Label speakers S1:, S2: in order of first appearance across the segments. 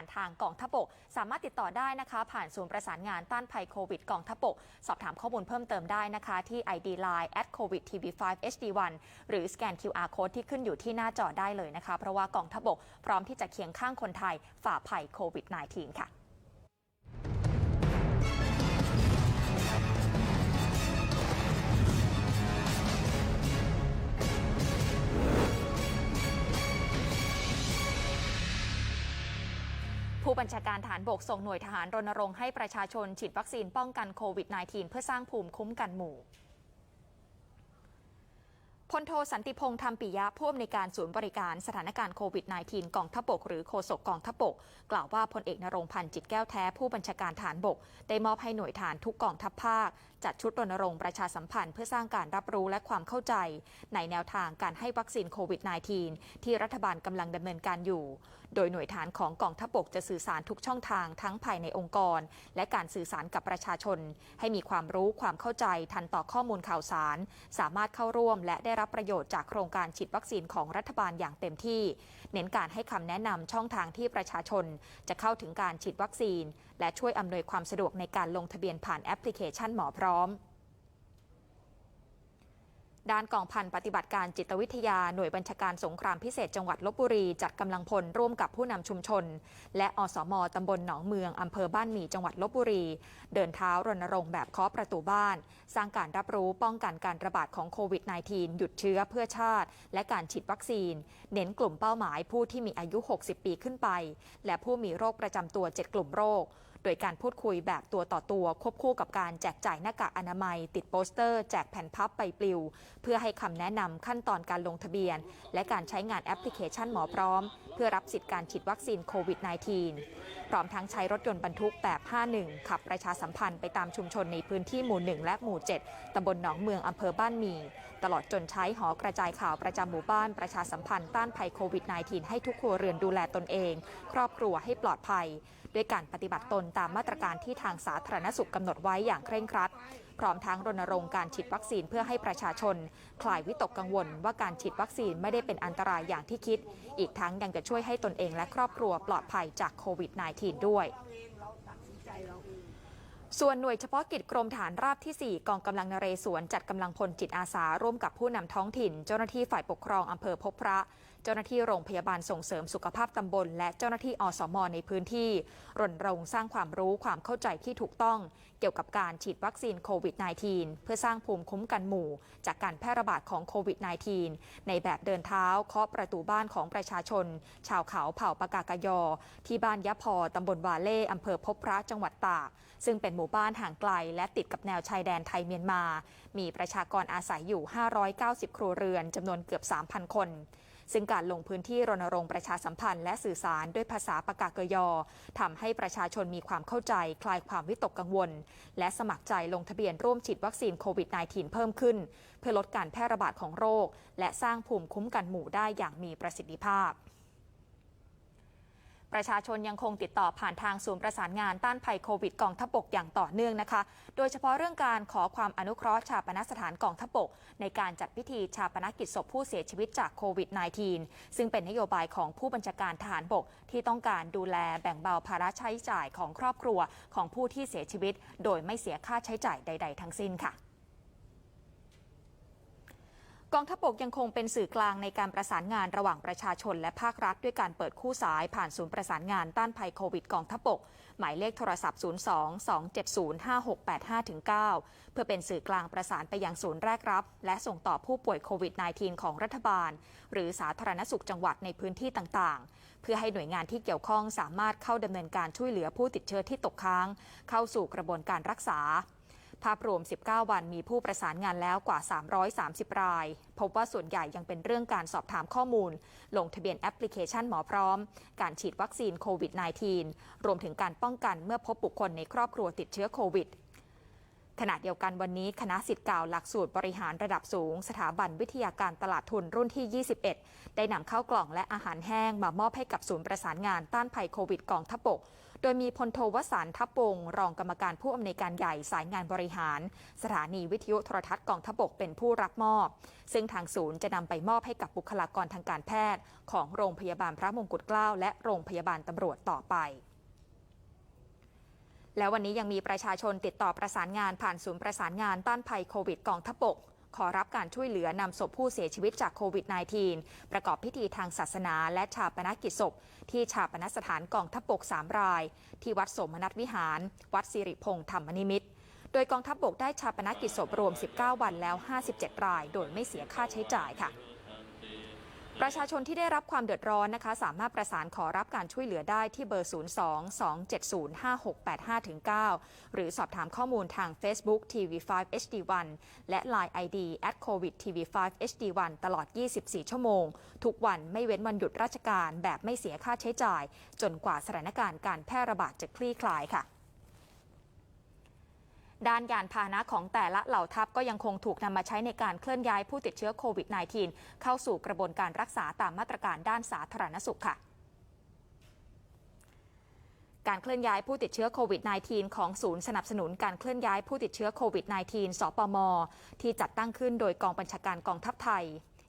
S1: านทางกองทพบก สามารถติดต่อได้นะคะ ผ่านศูนย์ประสานงานต้านภัยโควิดกองทพบก สอบถามข้อมูลเพิ่มเติมได้นะคะ ที่ ID Line at covid tv 5 hd1 หรือสแกน QR code ที่ขึ้นอยู่ที่หน้าจอได้เลยนะคะ เพราะว่ากองทพบกพร้อมที่จะเคียงข้างคนไทยฝ่าภัยโควิด -19 ค่ะ ผู้บัญชาการฐานบกส่งหน่วยทหารรณรงค์ให้ประชาชนฉีดวัคซีนป้องกันโควิด -19 เพื่อสร้างภูมิคุ้มกันหมู่พลโทสันติพงษ์ธรรมปิยะผู้อำนวยการศูนย์บริการสถานการณ์โควิด -19 กองทัพบกหรือโฆษกกองทัพบก กล่าวว่าพลเอกนรงพันธ์จิตแก้วแท้ผู้บัญชาการฐานบก ได้มอบให้หน่วยฐานทุกกองทัพภาค จัดชุดรณรงค์ประชาสัมพันธ์เพื่อสร้างการรับรู้และความเข้าใจ ในแนวทางการให้วัคซีนโควิด -19 ที่รัฐบาลกำลังดำเนินการอยู่ โดยหน่วยฐานของกองทัพบกจะสื่อสารทุกช่องทางทั้งภายในองค์กร และการสื่อสารกับประชาชน ให้มีความรู้ความเข้าใจทันต่อข้อมูลข่าวสาร สามารถเข้าร่วม และได้รับประโยชน์จากโครงการฉีดวัคซีนของรัฐบาลอย่างเต็มที่ เน้นการให้คำแนะนำช่องทางที่ประชาชน จะเข้าถึงการฉีดวัคซีน และช่วยอำนวยความสะดวกในการลงทะเบียนผ่านแอปพลิเคชันหมอพร้อมด้านกองพันปฏิบัติการจิตวิทยาหน่วยบัญชาการสงครามพิเศษจังหวัดลบบุรี จัดกำลังพลร่วมกับผู้นำชุมชน และอสมตำบลหนองเมืองอำเภอบ้านหมี่จังหวัดลบบุรี เดินเท้ารณรงค์แบบเคาะประตูบ้าน สร้างการรับรู้ป้องกันการระบาดของโควิด -19 หยุดเชื้อเพื่อชาติ และการฉีดวัคซีน เน้นกลุ่มเป้าหมายผู้ที่มีอายุ 60 ปีขึ้นไป และผู้มีโรคประจำตัว 7 กลุ่มโรค โดยการพูดคุยแบบตัวต่อตัว ควบคู่กับการแจกจ่ายหน้ากากอนามัย ติดโปสเตอร์ แจกแผ่นพับใบปลิว เพื่อให้คำแนะนำขั้นตอนการลงทะเบียน และการใช้งานแอปพลิเคชันหมอพร้อม เพื่อรับสิทธิ์การฉีดวัคซีนโควิด -19 พร้อมทั้งใช้รถยนต์บรรทุกแบบ 51 ขับประชาสัมพันธ์ไปตามชุมชนในพื้นที่หมู่ 1 และหมู่ 7 ตำบลหนองเมืองอำเภอบ้านมี ตลอดจนใช้หอกระจายข่าวประจำหมู่บ้านประชาสัมพันธ์ต้านภัยโควิด -19 ให้ทุกครัวเรือนดูแลตนเอง ครอบครัวให้ปลอดภัย ด้วยการปฏิบัติตนตามมาตรการที่ทางสาธารณสุขกำหนดไว้อย่างเคร่งครัด พร้อมทั้งรณรงค์การฉีดวัคซีนเพื่อให้ประชาชน คลายวิตกกังวล ว่าการฉีดวัคซีนไม่ได้เป็นอันตรายอย่างที่คิด อีกทั้งยังจะช่วยให้ตนเองและครอบครัวปลอดภัยจากโควิด -19 ด้วยส่วนหน่วยเฉพาะกิจกรมฐานราบที่ 4 กองกำลังนเรศวรจัดกำลังพลจิตอาสา ร่วมกับผู้นำท้องถิ่น เจ้าหน้าที่ฝ่ายปกครองอำเภอพบพระ เจ้าหน้าที่โรงพยาบาลส่งเสริมสุขภาพตำบล และเจ้าหน้าที่อสมในพื้นที่รณรงค์สร้างความรู้ความเข้าใจที่ถูกต้อง เกี่ยวกับการฉีดวัคซีนโควิด -19 เพื่อสร้างภูมิคุ้มกันหมู่ จากการแพร่ระบาดของโควิด -19 ในแบบเดินเท้าเคาะประตูบ้านของประชาชน ชาวเขาเผ่าปากากยอ ที่บ้านยะพอตำบลวาเล่อำเภอพบพระจังหวัดตาก ซึ่งเป็นหมู่บ้านห่างไกล และติดกับแนวชายแดนไทยเมียนมา มีประชากรอาศัยอยู่ 590 ครัวเรือนจำนวนเกือบ 3,000 คน ซึ่งการลงพื้นที่รณรงค์ประชาสัมพันธ์และสื่อสารด้วยภาษาปากากยอทำให้ประชาชนมีความเข้าใจ คลายความวิตกกังวล และสมัครใจลงทะเบียนร่วมฉีดวัคซีนโควิด -19 เพิ่มขึ้น เพื่อลดการแพร่ระบาดของโรค และสร้างภูมิคุ้มกันหมู่ได้อย่างมีประสิทธิภาพ ประชาชนยังคงติดต่อผ่านทางศูนย์ประสานงานต้านภัยโควิดกองทัพบกอย่างต่อเนื่องนะคะ โดยเฉพาะเรื่องการขอความอนุเคราะห์ชาปนสถานกองทัพบก ในการจัดพิธีชาปนกิจศพผู้เสียชีวิตจากโควิด -19 ซึ่งเป็นนโยบายของผู้บัญชาการทหารบก ที่ต้องการดูแลแบ่งเบาภาระใช้จ่ายของครอบครัวของผู้ที่เสียชีวิต โดยไม่เสียค่าใช้จ่ายใด ๆ ทั้งสิ้นค่ะ กองทัพบกยังคงเป็นสื่อกลางในการประสานงานระหว่างประชาชนและภาครัฐ ด้วยการเปิดคู่สายผ่านศูนย์ประสานงานต้านภัยโควิดกองทัพบก หมายเลขโทรศัพท์ 02-270-5685-9 เพื่อเป็นสื่อกลางประสานไปยังศูนย์แรกรับ และส่งต่อผู้ป่วยโควิด -19 ของรัฐบาล หรือสาธารณสุขจังหวัดในพื้นที่ต่างๆ เพื่อให้หน่วยงานที่เกี่ยวข้องสามารถเข้าดำเนินการช่วยเหลือผู้ติดเชื้อที่ตกค้าง เข้าสู่กระบวนการรักษา ภาพรวม 19 วันมีผู้ประสานงานแล้วกว่า 330 ราย พบว่าส่วนใหญ่ยังเป็นเรื่องการสอบถามข้อมูล ลงทะเบียนแอปพลิเคชันหมอพร้อม การฉีดวัคซีนโควิด -19 รวมถึงการป้องกันเมื่อพบบุคคลในครอบครัวติดเชื้อโควิด ขณะเดียวกันวันนี้คณะสิทธิ์เก่าหลักสูตรบริหารระดับสูง สถาบันวิทยาการตลาดทุนรุ่นที่ 21 ได้นำเข้ากล่องและอาหารแห้งมามอบให้กับศูนย์ประสานงานต้านภัยโควิดกองทัพบก โดยมีพลโทวสันทัพวงรองกรรมการผู้อำนวยการใหญ่สายงานบริหาร สถานีวิทยุโทรทัศน์กองทัพบกเป็นผู้รับมอบ ซึ่งทางศูนย์จะนำไปมอบให้กับบุคลากรทางการแพทย์ ของโรงพยาบาลพระมงกุฎเกล้าและโรงพยาบาลตำรวจต่อไป แล้ววันนี้ยังมีประชาชนติดต่อประสานงานผ่านศูนย์ประสานงานต้านภัยโควิดกองทัพบกขอรับการช่วยเหลือนำศพผู้เสียชีวิตจากโควิด -19 ประกอบพิธีทางศาสนาและชาปนกิจศพ ที่ชาปนสถานกองทัพบก 3 ราย ที่วัดสมนัตวิหาร วัดสิริพงษ์ธรรมนิมิตร โดยกองทัพบกได้ชาปนกิจศพรวม 19 วันแล้ว 57 ราย โดยไม่เสียค่าใช้จ่ายค่ะ ประชาชนที่ได้รับความเดือดร้อนนะคะ สามารถประสานขอรับการช่วยเหลือได้ที่เบอร์ 02-270-5685-9 หรือสอบถามข้อมูลทาง Facebook TV5 HD1 และ Line ID at covid TV5 HD1 ตลอด 24 ชั่วโมง ทุกวันไม่เว้นวันหยุดราชการแบบไม่เสียค่าใช้จ่าย จนกว่าสถานการณ์การแพร่ระบาดจะคลี่คลายค่ะ ด้านยานพาหนะของแต่ละเหล่าทัพก็ยังคงถูกนำมาใช้ในการเคลื่อนย้ายผู้ติดเชื้อโควิด -19 เข้าสู่กระบวนการรักษาตามมาตรการด้านสาธารณสุขค่ะการเคลื่อนย้ายผู้ติดเชื้อโควิด -19 ของศูนย์สนับสนุนการเคลื่อนย้ายผู้ติดเชื้อโควิด -19 สปม ที่จัดตั้งขึ้นโดยกองบัญชาการกองทัพไทย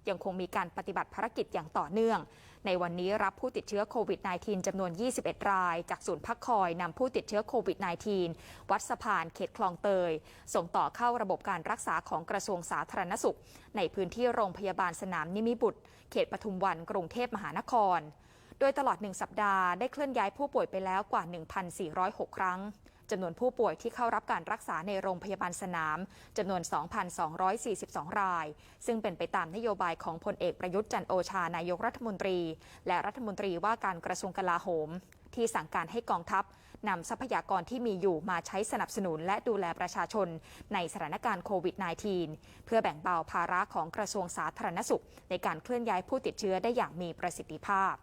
S1: ยังคงมีการปฏิบัติภารกิจอย่างต่อเนื่อง ในวันนี้รับผู้ติดเชื้อโควิด -19 จำนวน 21 ราย จากศูนย์พักคอยนำผู้ติดเชื้อโควิด -19 วัดสะพานเขตคลองเตย ส่งต่อเข้าระบบการรักษาของกระทรวงสาธารณสุข ในพื้นที่โรงพยาบาลสนามนิมิบุตร เขตปทุมวันกรุงเทพมหานคร โดยตลอด 1 สัปดาห์ได้เคลื่อนย้ายผู้ป่วยไปแล้วกว่า 1,406 ครั้ง จำนวนผู้ป่วยที่เข้ารับการรักษาในโรงพยาบาลสนามจำนวน 2,242 ราย ซึ่งเป็นไปตามนโยบายของพลเอกประยุทธ์จันโอชานายกรัฐมนตรี และรัฐมนตรีว่าการกระทรวงกลาโหม ที่สั่งการให้กองทัพนำทรัพยากรที่มีอยู่มาใช้สนับสนุนและดูแลประชาชนในสถานการณ์โควิด -19 เพื่อแบ่งเบาภาระของกระทรวงสาธารณสุข ในการเคลื่อนย้ายผู้ติดเชื้อได้อย่างมีประสิทธิภาพ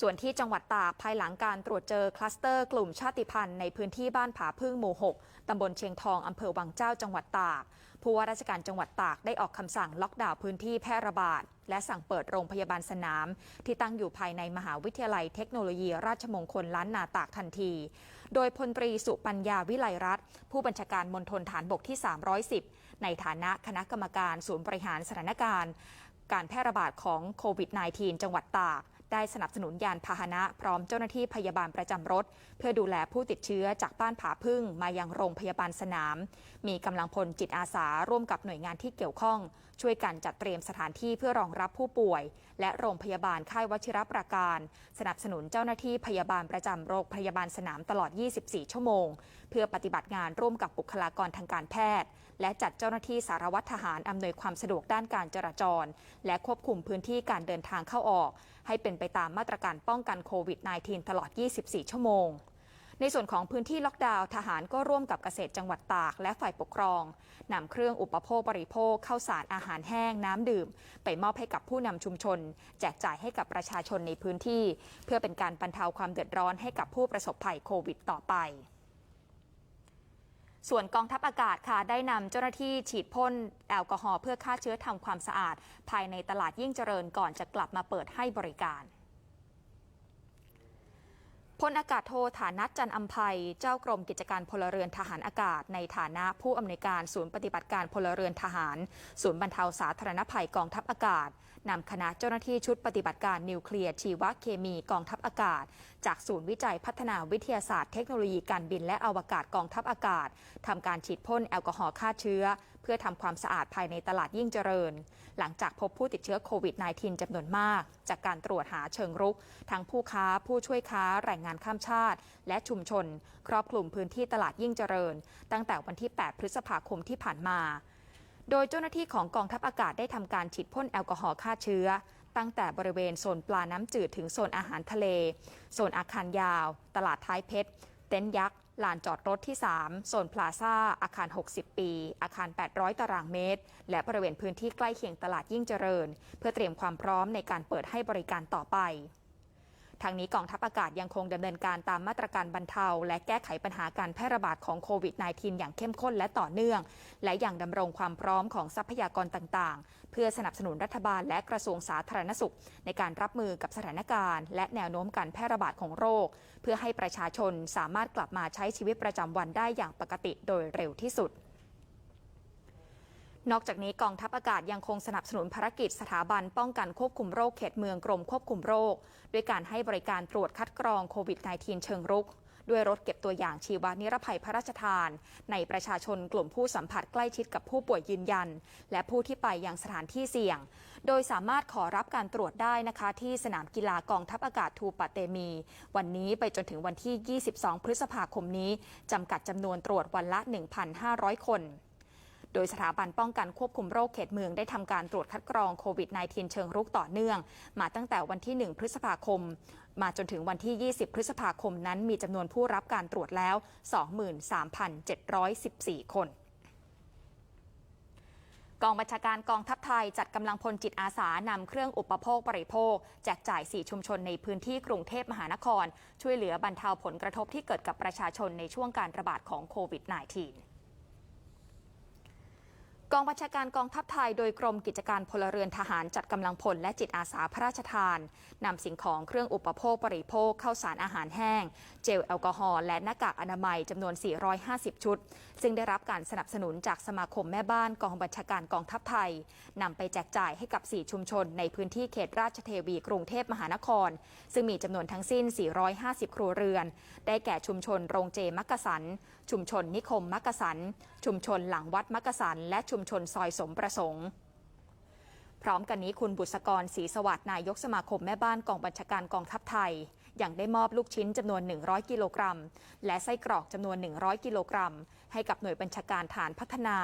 S1: ส่วนที่จังหวัดตากภายหลังการตรวจเจอคลัสเตอร์กลุ่มชาติพันธุ์ในพื้นที่บ้านผาพึ่งหมู่ 6 ตำบลเชียงทอง อำเภอวังเจ้าจังหวัดตาก ผู้ว่าราชการจังหวัดตากได้ออกคำสั่งล็อกดาวน์พื้นที่แพร่ระบาด และสั่งเปิดโรงพยาบาลสนาม ที่ตั้งอยู่ภายในมหาวิทยาลัยเทคโนโลยี ราชมงคลล้านนาตากทันที โดยพลตรีสุปัญญาวิไลรัตน์ผู้บัญชาการมณฑลฐานบกที่ 310 ในฐานะคณะกรรมการศูนย์บริหารสถานการณ์ การแพร่ระบาดของโควิด -19 จังหวัดตาก ได้สนับสนุนยานพาหนะ พร้อมเจ้าหน้าที่พยาบาลประจำรถ เพื่อดูแลผู้ติดเชื้อจากบ้านผาพึ่งมายังโรงพยาบาลสนาม มีกำลังพลจิตอาสาร่วมกับหน่วยงานที่เกี่ยวข้อง ช่วยกันจัดเตรียมสถานที่เพื่อรองรับผู้ป่วย และโรงพยาบาลค่ายวชิรประการ สนับสนุนเจ้าหน้าที่พยาบาลประจำโรงพยาบาลสนามตลอด 24 ชั่วโมง เพื่อปฏิบัติงานร่วมกับบุคลากรทางการแพทย์ และจัดเจ้าหน้าที่สารวัตรทหารอำนวยความสะดวกด้านการจราจร และควบคุมพื้นที่การเดินทางเข้าออก ให้เป็นไปตามมาตรการป้องกันโควิด -19 ตลอด 24 ชั่วโมงในส่วนของพื้นที่ล็อกดาวน์ทหารก็ร่วมกับเกษตรจังหวัดตาก และฝ่ายปกครองนำเครื่องอุปโภคบริโภคข้าวสารอาหารแห้งน้ำดื่ม ไปมอบให้กับผู้นำชุมชน แจกจ่ายให้กับประชาชนในพื้นที่ เพื่อเป็นการบรรเทาความเดือดร้อนให้กับผู้ประสบภัยโควิดต่อไป ส่วนกองทัพอากาศค่ะได้นำเจ้าหน้าที่ฉีดพ่นแอลกอฮอล์เพื่อฆ่าเชื้อทำความสะอาด ภายในตลาดยิ่งเจริญก่อนจะกลับมาเปิดให้บริการพลอากาศโทฐานัทจันอัมภัย เจ้ากรมกิจการพลเรือนทหารอากาศ ในฐานะผู้อำนวยการศูนย์ปฏิบัติการพลเรือนทหาร ศูนย์บรรเทาสาธารณภัยกองทัพอากาศ นำคณะเจ้าหน้าที่ชุดปฏิบัติการนิวเคลียร์ชีวเคมีกองทัพอากาศ จากศูนย์วิจัยพัฒนาวิทยาศาสตร์เทคโนโลยีการบินและอวกาศกองทัพอากาศทำการฉีดพ่นแอลกอฮอล์ฆ่าเชื้อ เพื่อทำความสะอาดภายในตลาดยิ่งเจริญ หลังจากพบผู้ติดเชื้อโควิด -19 จำนวนมาก จากการตรวจหาเชิงรุก ทั้งผู้ค้าผู้ช่วยค้าแรงงานข้ามชาติ และชุมชน ครอบคลุมพื้นที่ตลาดยิ่งเจริญ ตั้งแต่วันที่ 8 พฤษภาคมที่ผ่านมา โดยเจ้าหน้าที่ของกองทัพอากาศได้ทำการฉีดพ่นแอลกอฮอล์ฆ่าเชื้อ ตั้งแต่บริเวณโซนปลาน้ำจืดถึงโซนอาหารทะเล โซนอาคารยาว ตลาดท้ายเพชร เต็นท์ยักษ์ ลานจอดรถที่ 3 โซนพลาซ่า อาคาร 60 ปี อาคาร 800 ตารางเมตร และบริเวณพื้นที่ใกล้เคียงตลาดยิ่งเจริญ เพื่อเตรียมความพร้อมในการเปิดให้บริการต่อไป ทางนี้กองทัพอากาศยังคงดำเนินการตามมาตรการบรรเทา และแก้ไขปัญหาการแพร่ระบาดของโควิด -19 อย่างเข้มข้นและต่อเนื่อง และอยังดำรงความพร้อมของทรัพยากรต่างๆ เพื่อสนับสนุนรัฐบาลและกระทรวงสาธารณสุข ในการรับมือกับสถานการณ์ และแนวโน้มการแพร่ระบาดของโรค เพื่อให้ประชาชนสามารถกลับมาใช้ชีวิตประจำวันได้อย่างปกติโดยเร็วที่สุด นอกจากนี้กองทัพอากาศยังคงสนับสนุนภารกิจสถาบันป้องกันควบคุมโรคเขตเมืองกรมควบคุมโรค ด้วยการให้บริการตรวจคัดกรองโควิด -19 เชิงรุก ด้วยรถเก็บตัวอย่างชีวนิรภัยพระราชทาน ในประชาชนกลุ่มผู้สัมผัสใกล้ชิดกับผู้ป่วยยืนยัน และผู้ที่ไปยังสถานที่เสี่ยง โดยสามารถขอรับการตรวจได้นะคะ ที่สนามกีฬากองทัพอากาศทูปะเตมี วันนี้ไปจนถึงวันที่ 22 พฤษภาคมนี้จำกัดจำนวนตรวจวันละ 1,500 คน โดยสถาบันป้องกันควบคุมโรคเขตเมืองได้ทำการตรวจคัดกรองโควิด -19 เชิงรุกต่อเนื่อง มาตั้งแต่วันที่ 1 พฤษภาคม มาจนถึงวันที่ 20 พฤษภาคมนั้นมีจำนวนผู้รับการตรวจแล้ว 23,714 คนกองบัญชาการกองทัพไทยจัดกำลังพลจิตอาสานำเครื่องอุปโภคบริโภค แจกจ่าย 4 ชุมชนในพื้นที่กรุงเทพมหานคร ช่วยเหลือบรรเทาผลกระทบที่เกิดกับประชาชนในช่วงการระบาดของโควิด -19 กองบัญชาการกองทัพไทยโดยกรมกิจการพลเรือนทหารจัดกำลังพลและจิตอาสาพระราชทานนำสิ่งของเครื่องอุปโภคบริโภคข้าวสารอาหารแห้ง เจลแอลกอฮอล์และหน้ากากอนามัยจำนวน 450 ชุด ซึ่งได้รับการสนับสนุนจากสมาคมแม่บ้านกองบัญชาการกองทัพไทยนำไปแจกจ่ายให้กับ 4 ชุมชน ในพื้นที่เขตราชเทวีกรุงเทพมหานคร ซึ่งมีจำนวนทั้งสิ้น 450 ครัวเรือน ได้แก่ชุมชนโรงเจมักกะสัน ชุมชนนิคมมักกะสัน ชุมชนหลังวัดมักกะสัน และชุมชนซอยสมประสงค์ พร้อมกันนี้คุณบุษกรศรีสวัสดิ์นายกสมาคมแม่บ้านกองบัญชาการกองทัพไทยอย่างได้มอบลูกชิ้นจำนวน 100 กิโลกรัม และไส้กรอกจำนวน 100 กิโลกรัมให้กับหน่วยบัญชาการฐานพัฒนา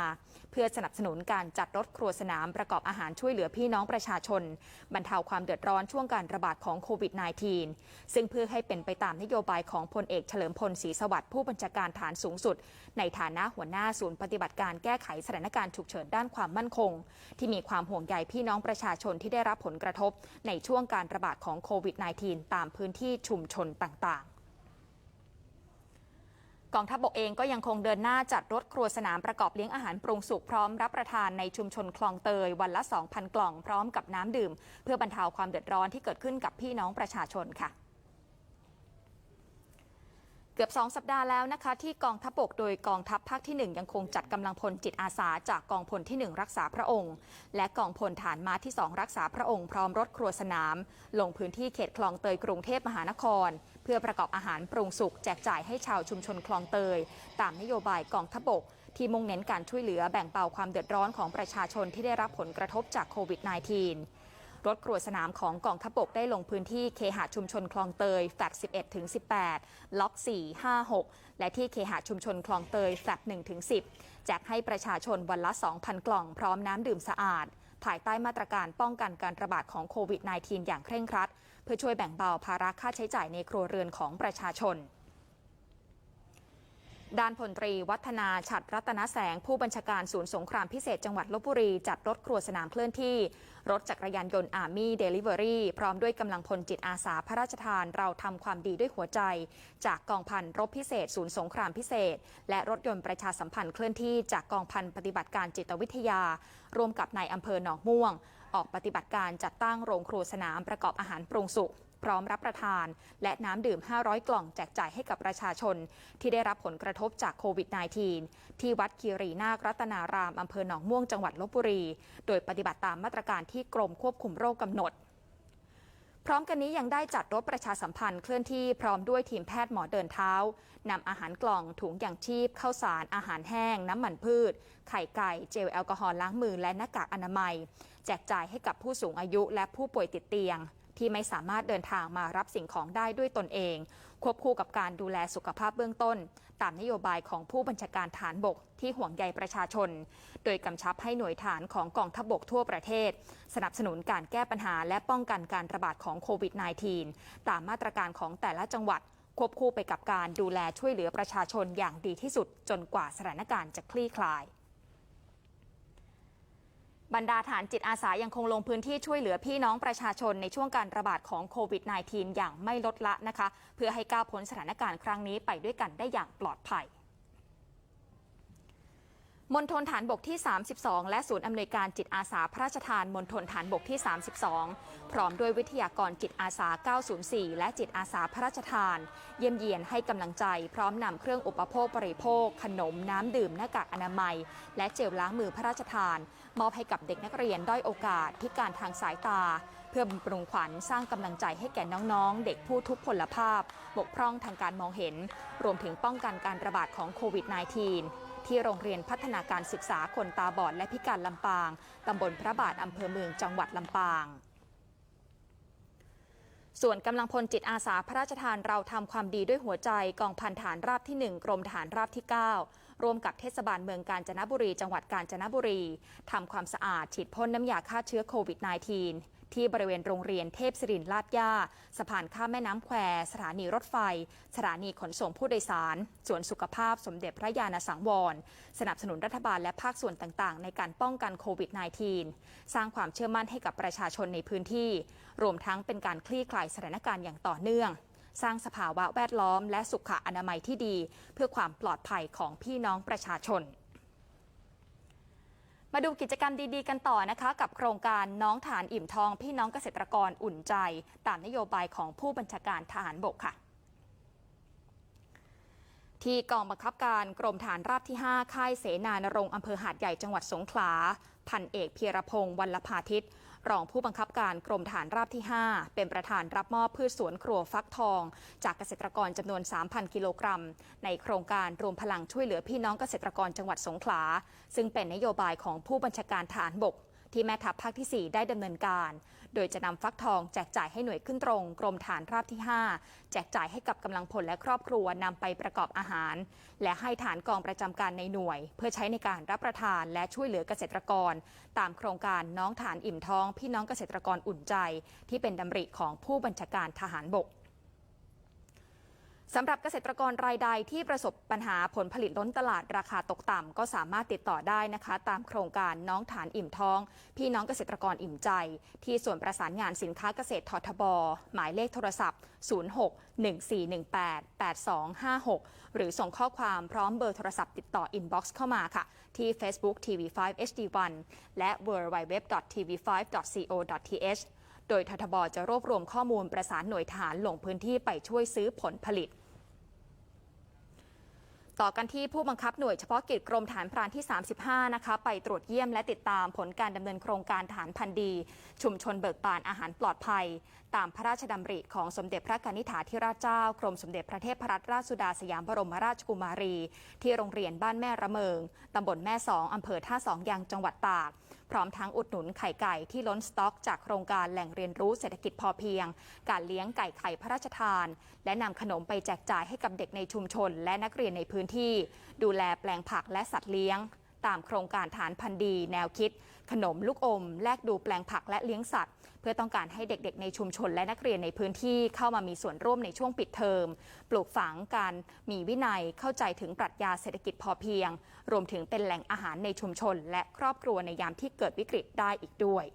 S1: เพื่อสนับสนุนการจัดรถครัวสนามประกอบอาหารช่วยเหลือพี่น้องประชาชน บรรเทาความเดือดร้อนช่วงการระบาดของโควิด -19 ซึ่งเพื่อให้เป็นไปตามนโยบายของพลเอกเฉลิมพลศรีสวัสดิ์ผู้บัญชาการฐานสูงสุด ในฐานะหัวหน้าศูนย์ปฏิบัติการแก้ไขสถานการณ์ฉุกเฉินด้านความมั่นคง ที่มีความห่วงใยพี่น้องประชาชนที่ได้รับผลกระทบ ในช่วงการระบาดของโควิด -19 ตามพื้นที่ชุมชนต่างๆ กองทัพบกเองก็ยังคงเดินหน้าจัดรถครัวสนามประกอบเลี้ยงอาหารปรุงสุกพร้อมรับประทานในชุมชนคลองเตย วันละ 2,000 กล่องพร้อมกับน้ำดื่ม เพื่อบรรเทาความเดือดร้อนที่เกิดขึ้นกับพี่น้องประชาชนค่ะเกือบ 2 สัปดาห์แล้วนะคะที่กองทัพบกโดยกองทัพภาคที่ 1 ยังคงจัดกำลังพลจิตอาสา จากกองพลที่ 1 รักษาพระองค์ และกองพลฐานม้าที่ 2 รักษาพระองค์พร้อมรถครัวสนาม ลงพื้นที่เขตคลองเตยกรุงเทพมหานคร พื่อประกอบอาหารปรุงสุกแจกจ่ายให้ชาวชุมชนคลองเตย ตามนโยบายกองทบก ที่มุ่งเน้นการช่วยเหลือแบ่งเบาความเดือดร้อนของประชาชนที่ได้รับผลกระทบจากโควิด -19 รถครัวสนามของกองทบกได้ลงพื้นที่เคหะชุมชนคลองเตยแฟลต11ถึง18 ล็อก 4 5 6 และที่เคหะชุมชนคลองเตยแฟลต1ถึง10 แจกให้ประชาชนวันละ 2,000 กล่องพร้อมน้ำดื่มสะอาดภายใต้มาตรการป้องกันการระบาดของโควิด -19 อย่างเคร่งครัด เพื่อช่วยแบ่งเบาภาระค่าใช้จ่ายในครัวเรือนของประชาชนด้านพลตรีวัฒนาฉัตรรัตนแสง ผู้บัญชาการศูนย์สงครามพิเศษจังหวัดลบบุรี จัดรถครัวสนามเคลื่อนที่ รถจักรยานยนต์อาร์มี่เดลิเวอรี่พร้อมด้วยกำลังพลจิตอาสาพระราชทานเราทำความดีด้วยหัวใจ จากกองพันรบพิเศษ ศูนย์สงครามพิเศษ และรถยนต์ประชาสัมพันธ์เคลื่อนที่จากกองพันปฏิบัติการจิตวิทยา ร่วมกับนายอำเภอหนองม่วง ออกปฏิบัติการจัดตั้งโรงครัวสนามประกอบอาหารปรุงสุกพร้อมรับประทาน และน้ำดื่ม 500 กล่องแจกจ่ายให้กับประชาชน ที่ได้รับผลกระทบจากโควิด -19 ที่วัดคีรีนาครัตนารามอำเภอหนองม่วงจังหวัดลบบุรี โดยปฏิบัติตามมาตรการที่กรมควบคุมโรคกำหนด พร้อมกันนี้ยังได้จัดรถประชาสัมพันธ์เคลื่อนที่พร้อมด้วยทีมแพทย์หมอเดินเท้านำอาหารกล่องถุงอย่างชีพข้าวสารอาหารแห้ง น้ำมันพืช ไข่ไก่ เจลแอลกอฮอล์ล้างมือและหน้ากากอนามัย แจกจ่ายให้กับผู้สูงอายุและผู้ป่วยติดเตียง ที่ไม่สามารถเดินทางมารับสิ่งของได้ด้วยตนเอง ควบคู่กับการดูแลสุขภาพเบื้องต้น ตามนโยบายของผู้บัญชาการฐานบกที่ห่วงใยประชาชน โดยกำชับให้หน่วยฐานของกองทัพบกทั่วประเทศ สนับสนุนการแก้ปัญหาและป้องกันการระบาดของโควิด -19 ตามมาตรการของแต่ละจังหวัด ควบคู่ไปกับการดูแลช่วยเหลือประชาชนอย่างดีที่สุดจนกว่าสถานการณ์จะคลี่คลาย บรรดาฐานจิตอาสายังคงลงพื้นที่ช่วยเหลือพี่น้องประชาชนในช่วงการระบาดของโควิด -19 อย่างไม่ลดละนะคะ เพื่อให้ก้าวพ้นสถานการณ์ครั้งนี้ไปด้วยกันได้อย่างปลอดภัย มณฑลฐานบกที่ 32 และศูนย์อำนวยการจิตอาสาพระราชทานมณฑลฐานบกที่ 32 พร้อมด้วยวิทยากรจิตอาสา 904 และจิตอาสาพระราชทาน เยี่ยมเยียนให้กำลังใจ พร้อมนำเครื่องอุปโภคบริโภค ขนมน้ำดื่มหน้ากากอนามัย และเจลล้างมือพระราชทาน มอบให้กับเด็กนักเรียนด้อยโอกาสพิการทางสายตา เพื่อบำรุงขวัญสร้างกำลังใจให้แก่น้องๆ เด็กผู้ทุพพลภาพ บกพร่องทางการมองเห็น รวมถึงป้องกันการระบาดของโควิด -19 ที่โรงเรียนพัฒนาการศึกษาคนตาบอดและพิการลำปาง ตำบลพระบาทอำเภอเมืองจังหวัดลำปางส่วนกำลังพลจิตอาสาพระราชทานเราทำความดีด้วยหัวใจกองพันฐานราบที่ 1 กรมฐานราบที่ 9 ร่วมกับเทศบาลเมืองกาญจนบุรี จังหวัดกาญจนบุรีทำความสะอาดฉีดพ่นน้ำยาฆ่าเชื้อโควิด -19 ที่บริเวณโรงเรียนเทพศิรินลาดย่าสะพานข้ามแม่น้ำแคว สถานีรถไฟ สถานีขนส่งผู้โดยสารสวนสุขภาพสมเด็จพระยาณสังวร สนับสนุนรัฐบาลและภาคส่วนต่างๆ ในการป้องกันโควิด -19 สร้างความเชื่อมั่นให้กับประชาชนในพื้นที่ รวมทั้งเป็นการคลี่คลายสถานการณ์อย่างต่อเนื่องสร้างสภาวะแวดล้อมและสุขอนามัยที่ดี เพื่อความปลอดภัยของพี่น้องประชาชน มาดูกิจกรรมดีๆ กันต่อนะคะ กับโครงการน้องฐานอิ่มทอง พี่น้องเกษตรกรอุ่นใจ ตามนโยบายของผู้บัญชาการทหารบกค่ะ ที่กองบังคับการกรมฐานราบที่ 5 ค่ายเสนานรงค์อำเภอหาดใหญ่จังหวัดสงขลาพันเอกเพียรพงศ์วัลภาทิต รองผู้บังคับการกรมฐานราบที่ 5 เป็นประธานรับมอบพืชสวนครัวฟักทอง จากเกษตรกรจำนวน 3,000 กิโลกรัม ในโครงการรวมพลังช่วยเหลือพี่น้องเกษตรกรจังหวัดสงขลา ซึ่งเป็นนโยบายของผู้บัญชาการฐานบก ที่แม่ทัพภาคที่ 4 ได้ดำเนินการ โดยจะนำฟักทองแจกจ่ายให้หน่วยขึ้นตรง กรมฐานราบที่ 5 แจกจ่ายให้กับกำลังพลและครอบครัวนำไปประกอบอาหาร และให้ฐานกองประจำการในหน่วย เพื่อใช้ในการรับประทานและช่วยเหลือเกษตรกร ตามโครงการน้องฐานอิ่มท้อง พี่น้องเกษตรกรอุ่นใจ ที่เป็นดำริของผู้บัญชาการทหารบก สำหรับเกษตรกรรายใดที่ประสบปัญหาผลผลิตล้นตลาดราคาตกต่ำก็สามารถติดต่อได้นะคะ ตามโครงการน้องฐานอิ่มท้อง พี่น้องเกษตรกรอิ่มใจ ที่ส่วนประสานงานสินค้าเกษตรททบ หมายเลขโทรศัพท์ 06 1418 8256 หรือส่งข้อความพร้อมเบอร์โทรศัพท์ติดต่ออินบ็อกซ์เข้ามาค่ะ ที่ Facebook TV5 HD1 และ www.tv5.co.th โดยททบจะรวบรวมข้อมูลประสานหน่วยทหารลงพื้นที่ไปช่วยซื้อผลผลิต ต่อกันที่ผู้บังคับหน่วยเฉพาะกิจกรมฐานพรานที่ 35 นะคะ ไปตรวจเยี่ยมและติดตามผลการดำเนินโครงการฐานพันธุ์ดี ชุมชนเบิกบานอาหารปลอดภัย ตามพระราชดำริของสมเด็จพระกนิษฐาธิราชเจ้ากรมสมเด็จพระเทพรัตนราชสุดาสยามบรมราชกุมารี ที่โรงเรียนบ้านแม่ระเมิงตำบลแม่สองอำเภอท่าสองยังจังหวัดตาก พร้อมทั้งอุดหนุนไข่ไก่ที่ล้นสต็อก จากโครงการแหล่งเรียนรู้เศรษฐกิจพอเพียง การเลี้ยงไก่ไข่พระราชทาน และนำขนมไปแจกจ่ายให้กับเด็กในชุมชน และนักเรียนในพื้นที่ ดูแลแปลงผักและสัตว์เลี้ยง ตามโครงการฐานพันธุ์ดี แนวคิด ขนมลูกอม แลกดูแปลงผักและเลี้ยงสัตว์ เพื่อต้องการให้เด็กๆ ในชุมชนและนักเรียนในพื้นที่เข้ามามีส่วนร่วมในช่วงปิดเทอม ปลูกฝังการมีวินัยเข้าใจถึงปรัชญาเศรษฐกิจพอเพียง รวมถึงเป็นแหล่งอาหารในชุมชน และครอบครัวในยามที่เกิดวิกฤตได้อีกด้วย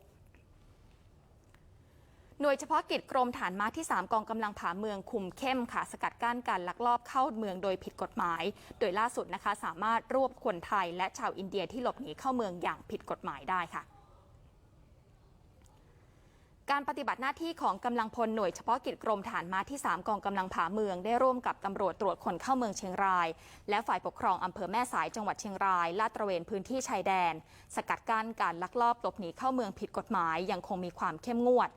S1: หน่วยเฉพาะกิจกรมฐานม้าที่ 3 กองกำลังผาเมืองคุมเข้มค่ะสกัดกั้นการลักลอบเข้าเมืองโดยผิดกฎหมาย โดยล่าสุดนะคะสามารถรวบคนไทยและชาวอินเดียที่หลบหนีเข้าเมืองอย่างผิดกฎหมายได้ค่ะ การปฏิบัติหน้าที่ของกำลังพลหน่วยเฉพาะกิจกรมฐานม้าที่ 3 กองกำลังผาเมือง ได้ร่วมกับตำรวจตรวจคนเข้าเมืองเชียงราย และฝ่ายปกครองอำเภอแม่สายจังหวัดเชียงราย ลาดตระเวนพื้นที่ชายแดน สกัดกั้นการลักลอบหลบหนีเข้าเมืองผิดกฎหมาย ยังคงมีความเข้มงวด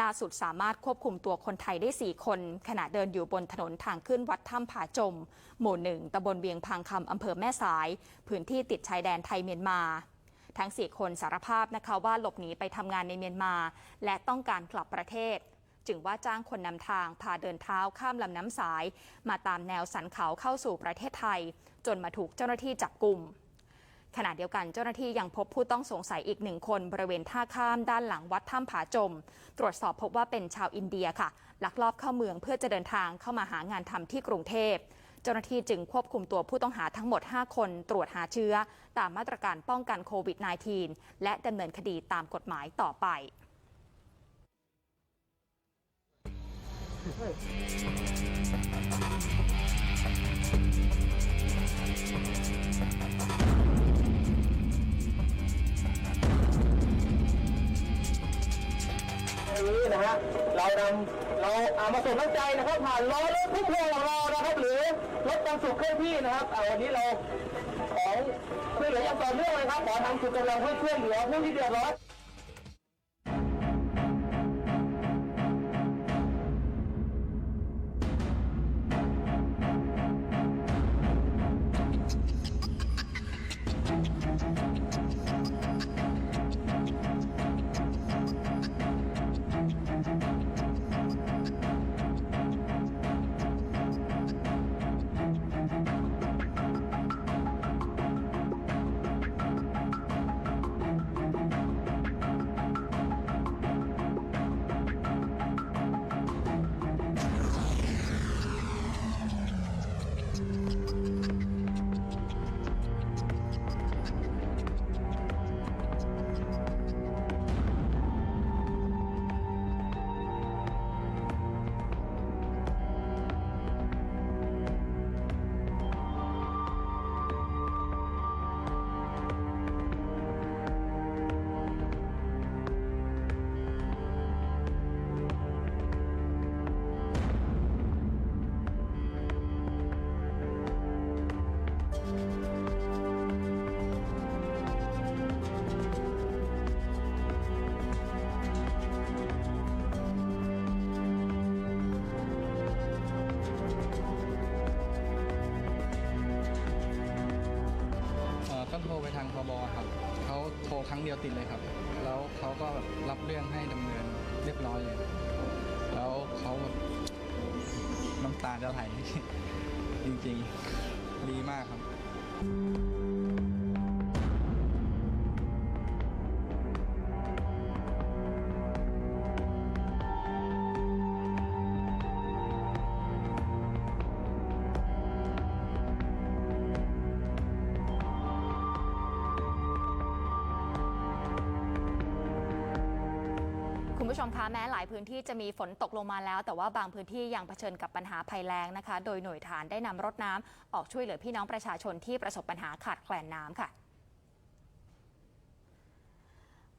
S1: ล่าสุดสามารถควบคุมตัวคนไทยได้ 4 คน ขณะเดินอยู่บนถนนทางขึ้นวัดถ้ำผาจม หมู่หนึ่งตำบลเวียงพังคำอำเภอแม่สาย พื้นที่ติดชายแดนไทยเมียนมา ทั้ง 4 คนสารภาพนะคะว่าหลบหนีไปทำงานในเมียนมา และต้องการกลับประเทศ จึงว่าจ้างคนนำทางพาเดินเท้าข้ามลำน้ำสาย มาตามแนวสันเขาเข้าสู่ประเทศไทย จนมาถูกเจ้าหน้าที่จับกลุ่มขณะเดียวกันเจ้าหน้าที่ยังพบผู้ต้องสงสัยอีกหนึ่งคนบริเวณท่าข้ามด้านหลังวัดถ้ำผาจม ตรวจสอบพบว่าเป็นชาวอินเดียค่ะ ลักลอบเข้าเมืองเพื่อจะเดินทางเข้ามาหางานทำที่กรุงเทพ เจ้าหน้าที่จึงควบคุมตัวผู้ต้องหาทั้งหมด 5 คนตรวจหาเชื้อ ตามมาตรการป้องกันโควิด -19 และดำเนินคดีตามกฎหมายต่อไป
S2: นี้นะฮะเรานำเราเอามาส่งน้ำใจนะครับผ่านล้อรถพุ่มพวงของเรานะครับ หรือรถบรรทุกเคลื่อนที่นะครับเอาวันนี้เราของช่วยเหลืออย่างต่อเนื่องเลยครับขอทำสุดกำลังเพื่อช่วยเหลือผู้ที่เดือดร้อน
S3: ครั้งเดียวติดเลยครับ แล้วเขาก็แบบรับเรื่องให้ดำเนินเรียบร้อยเลย แล้วเขาแบบน้ำตาจะไหลจริงๆดีมากครับ
S1: ผู้ชมคะแม้หลายพื้นที่จะมีฝนตกลงมาแล้ว แต่ว่าบางพื้นที่ยังเผชิญกับปัญหาภัยแล้งนะคะ โดยหน่วยฐานได้นำรถน้ำออกช่วยเหลือพี่น้องประชาชนที่ประสบปัญหาขาดแคลนน้ำค่ะ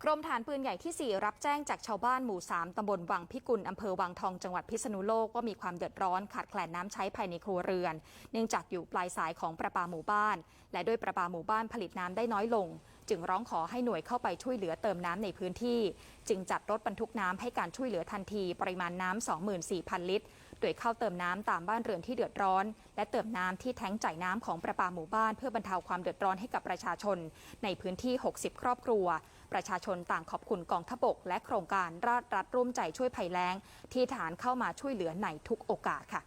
S1: กรมฐานปืนใหญ่ที่ 4 รับแจ้งจากชาวบ้านหมู่ 3 ตำบลวังพิกุล อำเภอวังทอง จังหวัดพิษณุโลก ว่ามีความเดือดร้อนขาดแคลนน้ำใช้ภายในครัวเรือน เนื่องจากอยู่ปลายสายของประปาหมู่บ้าน และด้วยประปาหมู่บ้านผลิตน้ำได้น้อยลง จึงร้องขอให้หน่วยเข้าไปช่วยเหลือเติมน้ำในพื้นที่ จึงจัดรถบรรทุกน้ำให้การช่วยเหลือทันที ปริมาณน้ำ24,000 ลิตร โดยเข้าเติมน้ำตามบ้านเรือนที่เดือดร้อน และเติมน้ำที่แท้งจ่ายน้ำของประปาหมู่บ้าน เพื่อบรรเทาความเดือดร้อนให้กับประชาชน ในพื้นที่ 60 ครอบครัว ประชาชนต่างขอบคุณกองทพบก และโครงการราชรัฐร่วมใจช่วยภัยแล้ง ที่ฐานเข้ามาช่วยเหลือในทุกโอกาสค่ะ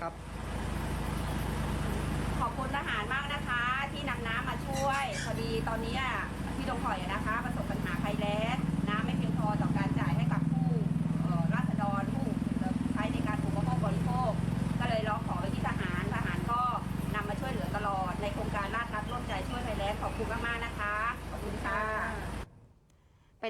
S3: ครับ
S4: คุณทหารมากนะคะ ที่นำน้ำมาช่วย พอดีตอนนี้ที่ดงข่อยนะคะ ประสบปัญหาภัยแล้ง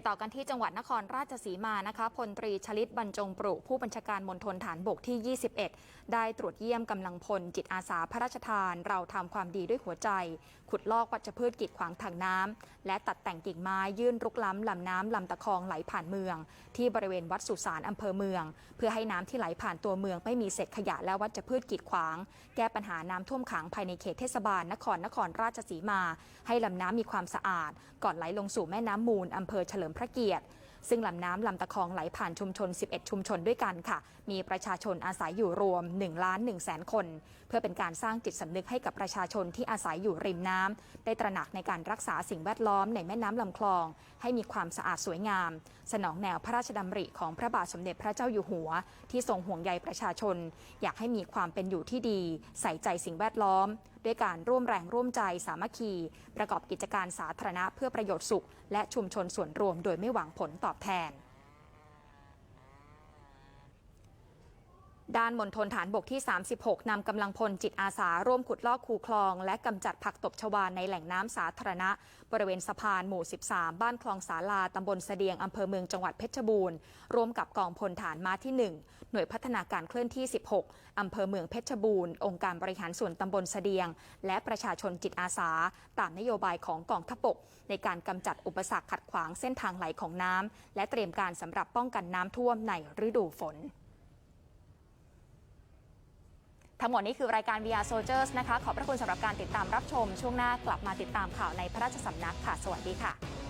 S1: ต่อกันที่จังหวัดนครราชสีมานะคะพลตรีชลิตบรรจงปรุผู้บัญชาการมณฑลฐานบกที่ 21 ได้ตรวจเยี่ยมกำลังพลจิตอาสาพระราชทาน เราทำความดีด้วยหัวใจ ขุดลอกวัชพืชกีดขวางทางน้ำและตัดแต่งกิ่งไม้ยื่นรุกล้ำลำน้ำลำตะคองไหลผ่านเมือง ที่บริเวณวัดสุสานอำเภอเมือง เพื่อให้น้ำที่ไหลผ่านตัวเมืองไม่มีเศษขยะและวัชพืชกีดขวาง แก้ปัญหาน้ำท่วมขังภายในเขตเทศบาลนครนครราชสีมา ให้ลำน้ำมีความสะอาด ก่อนไหลลงสู่แม่น้ำมูลอำเภอเฉลิมพระเกียรติ ซึ่งลำน้ำลำตะคองไหลผ่านชุมชน 11 ชุมชนด้วยกันค่ะ มีประชาชนอาศัยอยู่รวม1ล้าน1แสนคนเพื่อเป็นการสร้างจิตสำนึกให้กับประชาชนที่อาศัยอยู่ริมน้ำได้ตระหนักในการรักษาสิ่งแวดล้อมในแม่น้ำลำคลอง ให้มีความสะอาดสวยงาม สนองแนวพระราชดำริของพระบาทสมเด็จพระเจ้าอยู่หัว ที่ทรงห่วงใยประชาชน อยากให้มีความเป็นอยู่ที่ดี ใส่ใจสิ่งแวดล้อม ด้วยการร่วมแรงร่วมใจสามัคคี ประกอบกิจการสาธารณะเพื่อประโยชน์สุข และชุมชนส่วนรวมโดยไม่หวังผลตอบแทน ด้านมณฑลฐานบกที่ 36 นำกำลังพลจิตอาสา ร่วมขุดลอกคูคลอง และกำจัดผักตบชวาในแหล่งน้ำสาธารณะ บริเวณสะพานหมู่ 13 บ้านคลองสาลาตำบลเสดียงอำเภอเมืองจังหวัดเพชรบูรณ์ ร่วมกับกองพลฐานม้าที่ 1 หน่วยพัฒนาการเคลื่อนที่ 16 อำเภอเมืองเพชรบูรณ์ องค์การบริหารส่วนตำบลเสดียง และประชาชนจิตอาสา ตามนโยบายของกองทัพบก ในการกำจัดอุปสรรคขัดขวางเส้นทางไหลของน้ำและเตรียมการสำหรับป้องกันน้ำท่วมในฤดูฝน ทั้งหมดนี้คือรายการ VR Soldiers นะคะ ขอบพระคุณสำหรับการติดตามรับชม ช่วงหน้ากลับมาติดตามข่าวในพระราชสำนักค่ะ สวัสดีค่ะ